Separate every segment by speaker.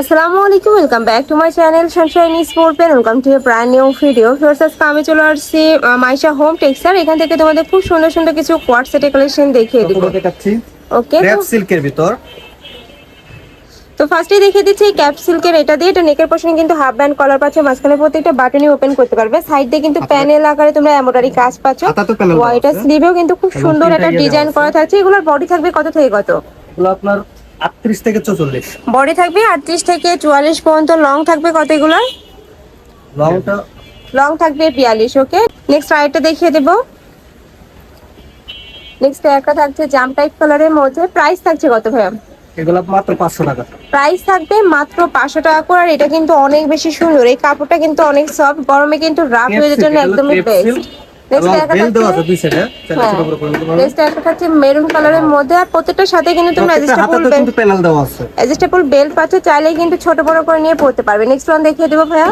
Speaker 1: আসসালামু আলাইকুম welcome back to my channel sunshine sport pen welcome to a brand new video first আজকে আমি চলে আসছি মাইশা হোম টেক্সচার এখান থেকে তোমাদের খুব সুন্দর সুন্দর কিছু কোয়ার সেটের কালেকশন দেখিয়ে দিব। ওকে
Speaker 2: র্যাপ সিল্কের ভিতর।
Speaker 1: তো ফার্স্টেই দেখিয়ে দিচ্ছি ক্যাপ সিল্কের এটা দিয়ে। এটা নেকের পোর্শন কিন্তু হাফ ব্যান্ড কলার পাচ্ছে মাঝখানে প্রত্যেকটা বাটনই ওপেন করতে পারবে। সাইড দিয়ে কিন্তু প্যানেল আকারে তোমরা এমব্রয়ডারি কাজ পাচ্ছ। এটা
Speaker 2: আছে।
Speaker 1: স্লিভেও কিন্তু খুব সুন্দর একটা ডিজাইন করা থাকছে। এগুলোর বডি থাকবে কত থেকে কত?
Speaker 2: আপনার আটত্রিশ থেকে চৌচল্লিশ।
Speaker 1: বডি থাকবে আটত্রিশ থেকে চুয়াল্লিশ পর্যন্ত লং থাকবে কত
Speaker 2: লংটা
Speaker 1: লং থাকবে বিয়াল্লিশ ওকে নেক্সট আরেকটা দেখিয়ে দেব। নেক্সট একটা থাকছে জাম টাইপ কালারের মধ্যে। প্রাইস থাকছে কত ভাইয়া?
Speaker 2: এগুলো মাত্র পাঁচশো টাকা।
Speaker 1: প্রাইস থাকবে মাত্র পাঁচশো টাকা করে আর এটা কিন্তু অনেক বেশি সুন্দর। এই কাপড়টা কিন্তু অনেক সফট গরমে কিন্তু রাফ হয়ে
Speaker 2: silk,
Speaker 1: জন্য একদমই বেস্ট
Speaker 2: এবং চাইলে
Speaker 1: হ্যাঁ। মেরুন কালারের মধ্যে আর প্রত্যেকটার সাথে কিন্তু তোমরা অ্যাডজাস্টেবল বেল্ট পাচ্ছ চাইলে কিন্তু ছোট বড় করে নিয়ে পড়তে পারবে। নেক্সট ওয়ান দেখিয়ে দেবো ভাইয়া।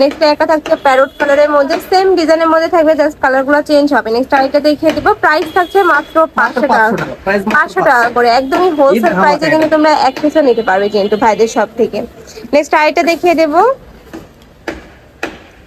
Speaker 1: নেক্সট একটা থাকছে প্যারোট কালারের মধ্যে। সেম ডিজাইনের মধ্যে থাকবে জাস্ট কালারগুলো চেঞ্জ হবে। নেক্সট আরেকটা দেখিয়ে দিব। প্রাইস থাকছে মাত্র পাঁচশো টাকা
Speaker 2: 500 টাকা। Price মাত্র
Speaker 1: পাঁচশো টাকা করে। একদমই হোলসেল প্রাইসে কিন্তু তোমরা এক পিসও নিতে পারবে কিন্তু ভাইদের সব থেকে। নেক্সট আরেকটা দেখিয়ে দেবো।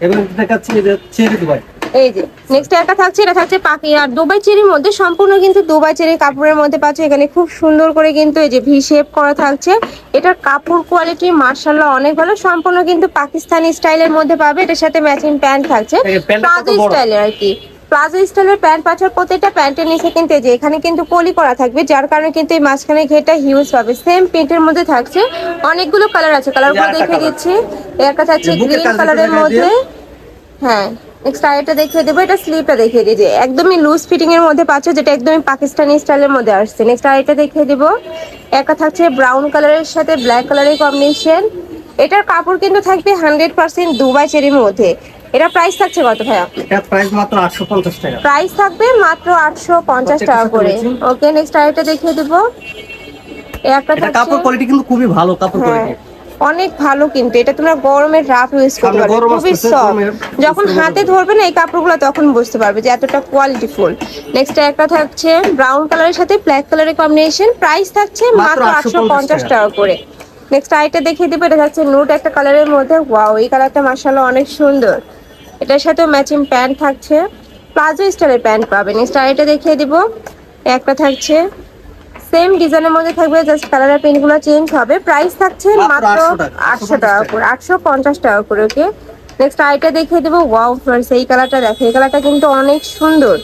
Speaker 2: এগুলো দেখাচ্ছি যে চেরি দুবাই
Speaker 1: এই যে নেক্সট একটা থাকছে এটা থাকছে পাকি আর দুবাই চেরির মধ্যে সম্পূর্ণ কিন্তু দুবাই চেরি কাপড়ের মধ্যে পাচ্ছ এখানে খুব সুন্দর করে কিন্তু এই যে ভি শেপ করা থাকছে। এটার কাপড় কোয়ালিটি মার্শাল্লাহ অনেক ভালো। সম্পূর্ণ কিন্তু পাকিস্তানি স্টাইলের মধ্যে পাবে। এটার সাথে ম্যাচিং প্যান্ট থাকছে। প্লাজো? স্টাইলের আর কি। প্লাজো স্টাইলের প্যান্ট পাচ্ছ প্রত্যেকটা প্যান্টের নিচে কিন্তু এই যে এখানে কিন্তু পলি করা থাকবে যার কারণে কিন্তু এই মাঝখানে ঘেটা হিউজ পাবে। সেম প্রিন্টের মধ্যে থাকছে। অনেকগুলো কালার আছে। কালারগুলো দেখে দিচ্ছি। একটা থাকছে গ্রিন কালারের মধ্যে। হ্যাঁ নেক্সট আরেকটা দেখিয়ে দেবো এটা স্লিপটা দেখিয়ে দিই যে একদমই লুজ ফিটিং এর মধ্যে পাচ্ছ যেটা একদমই পাকিস্তানি স্টাইলের মধ্যে আসছে। নেক্সট আরেকটা দেখিয়ে দেবো একটা থাকছে ব্রাউন কালারের সাথে ব্ল্যাক কালারের কম্বিনেশন এটার কাপড় কিন্তু থাকবে হান্ড্রেড পার্সেন্ট দুবাই চেরির মধ্যে। এটা প্রাইস থাকছে কত ভাইয়া?
Speaker 2: এটা প্রাইস মাত্র আটশো পঞ্চাশ টাকা।
Speaker 1: প্রাইস থাকবে মাত্র আটশো পঞ্চাশ টাকা করে। ওকে নেক্সট আরেকটা দেখিয়ে দেবো। একটা
Speaker 2: কাপড় কোয়ালিটি কিন্তু খুবই ভালো কাপড়
Speaker 1: হ্যাঁ
Speaker 2: কোয়ালিটি
Speaker 1: অনেক ভালো কিন্তু এটা তোমরা গরমের রাফ ইউজ করতে পারবে খুবই সফট যখন হাতে ধরবে না এই কাপড়গুলো তখন বুঝতে পারবে যে এতটা কোয়ালিটি ফুল নেক্সট একটা থাকছে ব্রাউন কালারের সাথে ব্ল্যাক কালারের কম্বিনেশন প্রাইস থাকছে
Speaker 2: মাত্র
Speaker 1: আটশো
Speaker 2: 850
Speaker 1: পঞ্চাশ
Speaker 2: টাকা।
Speaker 1: করে। নেক্সট আরেকটা দেখিয়ে দেবো এটা থাকছে নুট একটা কালারের মধ্যে। ওয়াও এই কালারটা মার্শাল্লাহ অনেক সুন্দর। এটার সাথে ম্যাচিং প্যান্ট থাকছে। প্লাজো স্টাইলের প্যান্ট পাবে। নেক্সট আরেকটা দেখিয়ে দিব। একটা থাকছে সেম ডিজাইনের মধ্যে থাকবে জাস্ট কালারের পেনগুলো চেঞ্জ হবে। প্রাইস থাকছে
Speaker 2: মাত্র
Speaker 1: মাত্র
Speaker 2: 800 টাকা,
Speaker 1: আটশো টাকা করে আটশো পঞ্চাশ টাকা করে ওকে নেক্সট আরেকটা দেখিয়ে দেবো ওয়াও ফ্রেন্ডস এই কালারটা দেখো এই কালারটা কিন্তু অনেক সুন্দর।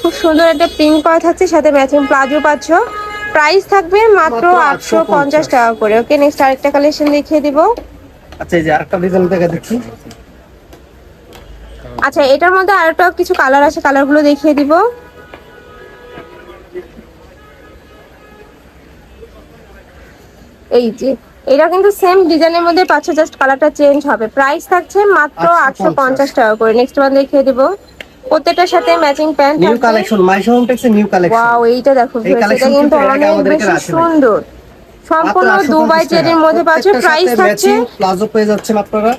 Speaker 1: খুব সুন্দর একটা প্রিন্ট করা থাকছে সাথে ম্যাচিং প্লাজো পাচ্ছ। প্রাইস থাকবে মাত্র আটশো পঞ্চাশ।
Speaker 2: 850
Speaker 1: টাকা করে ওকে নেক্সট আরেকটা কালেকশন দেখিয়ে দিব।
Speaker 2: আচ্ছা এই যে আরেকটা ডিজাইন দেখা দেখছি
Speaker 1: আচ্ছা এটার মধ্যে আরেকটা কিছু কালার আছে কালারগুলো দেখিয়ে দিব। এই যে এটা কিন্তু সেম ডিজাইনের মধ্যে পাচ্ছ জাস্ট কালারটা চেঞ্জ হবে। প্রাইস থাকছে মাত্র আটশো
Speaker 2: 850
Speaker 1: পঞ্চাশ টাকা করে। নেক্সট ওয়ান দেখিয়ে দিব। প্রত্যেকটার সাথে matching pant
Speaker 2: new collection my home টেক্সের new collection
Speaker 1: wow এইটা দেখো এটা কিন্তু অনেক বেশি সুন্দর। সম্পূর্ণ দুবাই চেরির মধ্যে পাচ্ছ প্রাইস থাকছে
Speaker 2: প্লাজো পেয়ে যাচ্ছেন আপনারা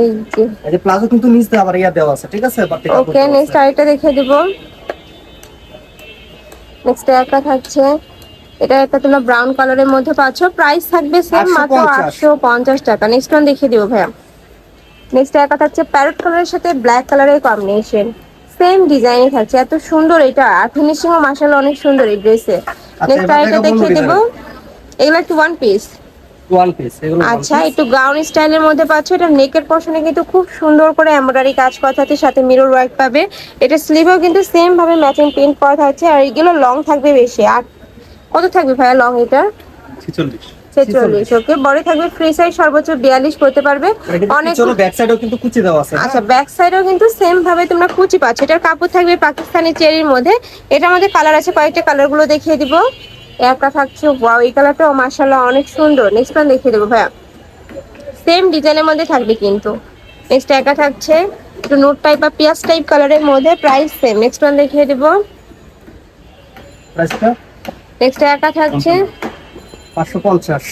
Speaker 1: এই যে।
Speaker 2: এই যে প্লাজো কিন্তু নিচ দিয়ে আবার ইয়া দেওয়া আছে ঠিক আছে?
Speaker 1: ওকে নেক্সট আরেকটা দেখিয়ে দিব। নেক্সট একটা থাকছে। এটা একটা তোমরা ব্রাউন কালারের মধ্যে পাচ্ছ। প্রাইস থাকবে সেম মাত্র
Speaker 2: 850
Speaker 1: আটশো পঞ্চাশ টাকা। নেক্সট ওয়ান দেখিয়ে দিব ভাইয়া। নেক্সট একটা থাকছে প্যারট কালারের সাথে ব্ল্যাক কালারের কম্বিনেশন সেম ডিজাইনে থাকছে। এত সুন্দর এটা। আর ফিনিশিংও মাসাল অনেক সুন্দর এই ড্রেসে নেক্সট
Speaker 2: এবার
Speaker 1: আরেকটা দেখিয়ে দিব। এগুলো একটু ওয়ান পিস
Speaker 2: ওয়ান পিস এগুলো
Speaker 1: আচ্ছা একটু গাউন স্টাইলের মধ্যে পাচ্ছ। এটা নেকের পশনে কিন্তু খুব সুন্দর করে এমব্রয়ডারি কাজ করা থাকছে সাথে মিরর ওয়ার্ক পাবে। এটা স্লিভেও কিন্তু সেম ভাবে ম্যাচিং প্রিন্ট করা থাকছে। আর এগুলো লং থাকবে বেশি। আর কত থাকবে ভাইয়া লং এটা? ছেচল্লিশ। ওকে বড় থাকবে ফ্রি সাইজ সর্বোচ্চ বিয়াল্লিশ করতে পারবে। অনেক
Speaker 2: ব্যাক সাইডেও কিন্তু কুচি দেওয়া আছে
Speaker 1: আচ্ছা ব্যাক সাইডেও কিন্তু সেম ভাবে তোমরা কুচি পাচ্ছ। এটার কাপড় থাকবে পাকিস্তানি চেরির মধ্যে। এটার মধ্যে কালার আছে কয়েকটা কালারগুলো দেখিয়ে দিব। একটা থাকছে ওয়াও এই কালারটাও মাশাআল্লাহ অনেক সুন্দর। নেক্সট ওয়ান দেখিয়ে দেবো ভাইয়া। সেম ডিজাইনের মধ্যে থাকবে কিন্তু। নেক্সট একা থাকছে একটু নোট টাইপ বা পিয়াজ টাইপ কালারের মধ্যে। প্রাইস সেম নেক্সট ওয়ান দেখিয়ে দিব।
Speaker 2: প্রাইসটা
Speaker 1: নেক্সট একা থাকছে?
Speaker 2: পাঁচশো পঞ্চাশ।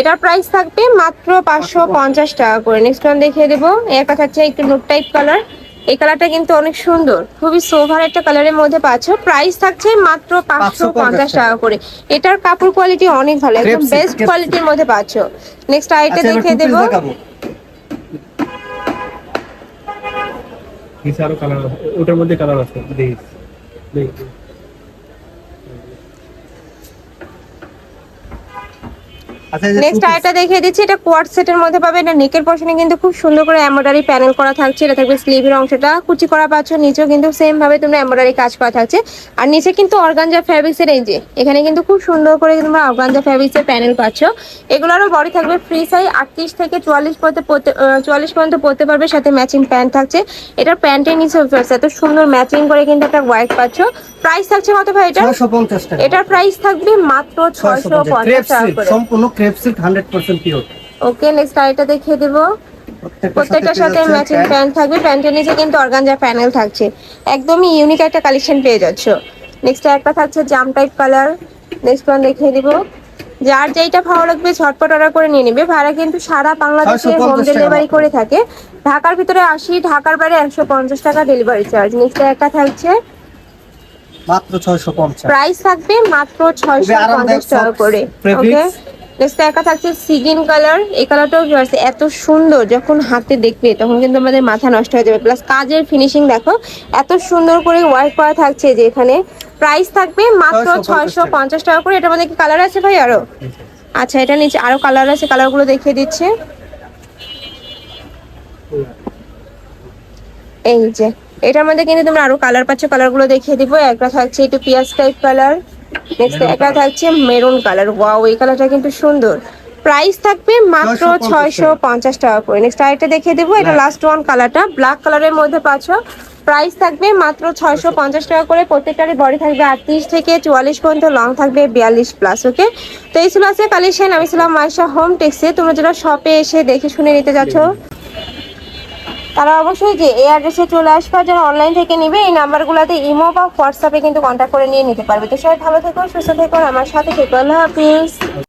Speaker 1: এটার প্রাইস থাকবে মাত্র পাঁচশো পঞ্চাশ টাকা করে। নেক্সট ওয়ান দেখিয়ে দেবো। একা থাকছে একটু নোট টাইপ কালার এই কালারটা কিন্তু অনেক সুন্দর। খুবই সোভার একটা কালারের মধ্যে পাচ্ছ। প্রাইস থাকছে মাত্র পাঁচশো পঞ্চাশ টাকা করে। এটার কাপড় কোয়ালিটি অনেক ভালো। একদম বেস্ট কোয়ালিটির মধ্যে পাচ্ছ। নেক্সট আইটা
Speaker 2: আচ্ছা
Speaker 1: দেখিয়ে দেবো।
Speaker 3: ওটার মধ্যে কালার আছে দেখি দেখি
Speaker 2: আচ্ছা এই যে
Speaker 1: নেক্সট
Speaker 2: two
Speaker 1: দেখিয়ে দিচ্ছি এটা কোয়ার্ড সেটের মধ্যে পাবে এটা নেকের পশনে কিন্তু খুব সুন্দর করে এমব্রয়ডারি প্যানেল করা থাকছে। এটা থাকবে স্লিভের অংশটা। কুচি করা পাচ্ছ নিচেও কিন্তু সেম ভাবে তোমরা এমব্রয়ডারি কাজ করা থাকছে। আর নিচে কিন্তু অর্গানজা ফ্যাব্রিক্স এই যে এখানে কিন্তু খুব সুন্দর করে তোমরা অর্গানজা ফ্যাব্রিক্স প্যানেল পাচ্ছ। এগুলোরও বডি থাকবে ফ্রি সাইজ আটত্রিশ থেকে চুয়াল্লিশ পর্যন্ত চুয়াল্লিশ পর্যন্ত পড়তে পারবে সাথে ম্যাচিং প্যান্ট থাকছে। এটার প্যান্টের নিচে এত সুন্দর ম্যাচিং করে কিন্তু একটা হোয়াইট পাচ্ছ। প্রাইস থাকছে কত ভাই এটা
Speaker 2: 650
Speaker 1: এটার প্রাইস থাকবে মাত্র ছয়শো পঞ্চাশ। টাকা
Speaker 2: সম্পূর্ণ crepe silk 100% pure
Speaker 1: okay next আইটা দেখিয়ে দেবো। প্রত্যেকটার সাথে ম্যাচিং প্যান্ট থাকবে। প্যান্টের নিচে কিন্তু অর্গানজা প্যানেল থাকছে। একদমই ইউনিক একটা কালেকশন পেয়ে যাচ্ছ। নেক্সট একটা থাকছে জাম টাইপ কালার নেক্সট ওয়ান দেখিয়ে দিব। যার যেইটা ভালো লাগবে ঝটপট অর্ডার করে নিয়ে নেবে। ভাড়া কিন্তু সারা বাংলাদেশে
Speaker 2: 650
Speaker 1: হোম ডেলিভারি করে থাকে। ঢাকার ভিতরে আশি ঢাকার বাইরে একশো পঞ্চাশ টাকা ডেলিভারি চার্জ নেক্সট একটা থাকছে।
Speaker 2: মাত্র 650
Speaker 1: প্রাইস থাকবে মাত্র ছয়শো
Speaker 2: খুবই আরামদায়ক
Speaker 1: পঞ্চাশ টাকা
Speaker 2: soft
Speaker 1: করে। ওকে নেক্সট একটা থাকছে সিগিন কালার। এই কালারটাও এত সুন্দর। যখন হাতে দেখবে তখন কিন্তু আমাদের মাথা নষ্ট হয়ে যাবে। প্লাস কাজের ফিনিশিং দেখো এত সুন্দর করে ওয়ার্ক করা থাকছে যে এখানে প্রাইস থাকবে মাত্র ছয়শো পঞ্চাশ টাকা। করে। এটার মধ্যে কি কালার আছে ভাই আরও? আচ্ছা এটা নিচে আরও কালার আছে। কালারগুলো দেখিয়ে দিচ্ছে। এই যে এটার মধ্যে কিন্তু তোমরা আরও কালার পাচ্ছ। কালারগুলো দেখিয়ে দিব। একটা থাকছে একটু পিয়াজ টাইপ কালার নেক্সট একটা থাকছে মেরুন কালার ওয়াও এই কালারটা কিন্তু সুন্দর। প্রাইস থাকবে মাত্র ছয়শো পঞ্চাশ টাকা। করে। নেক্সট আরেকটা দেখিয়ে দেবো। এটা লাস্ট ওয়ান কালারটা ব্ল্যাক কালারের মধ্যে পাচ্ছ। প্রাইস থাকবে মাত্র ছয়শো পঞ্চাশ টাকা করে। প্রত্যেকটারই বডি থাকবে আটত্রিশ থেকে চুয়াল্লিশ পর্যন্ত। লং থাকবে বিয়াল্লিশ প্লাস ওকে তো এই ছিল আছে কালেকশন আমি ছিলাম মাইশা হোম টেক্সে তোমরা যারা শপে এসে দেখে শুনে নিতে যাচ্ছ তারা অবশ্যই যে এই অ্যাড্রেসে চলে আসবে, যারা অনলাইন থেকে নিবে, এই নাম্বারগুলোতে ইমো বা হোয়াটসঅ্যাপে কিন্তু কন্ট্যাক্ট করে নিয়ে নিতে পারবে। তো সবাই ভালো থেকো, সুস্থ থেকো আমার সাথে থেকো। আল্লাহ হাফিজ।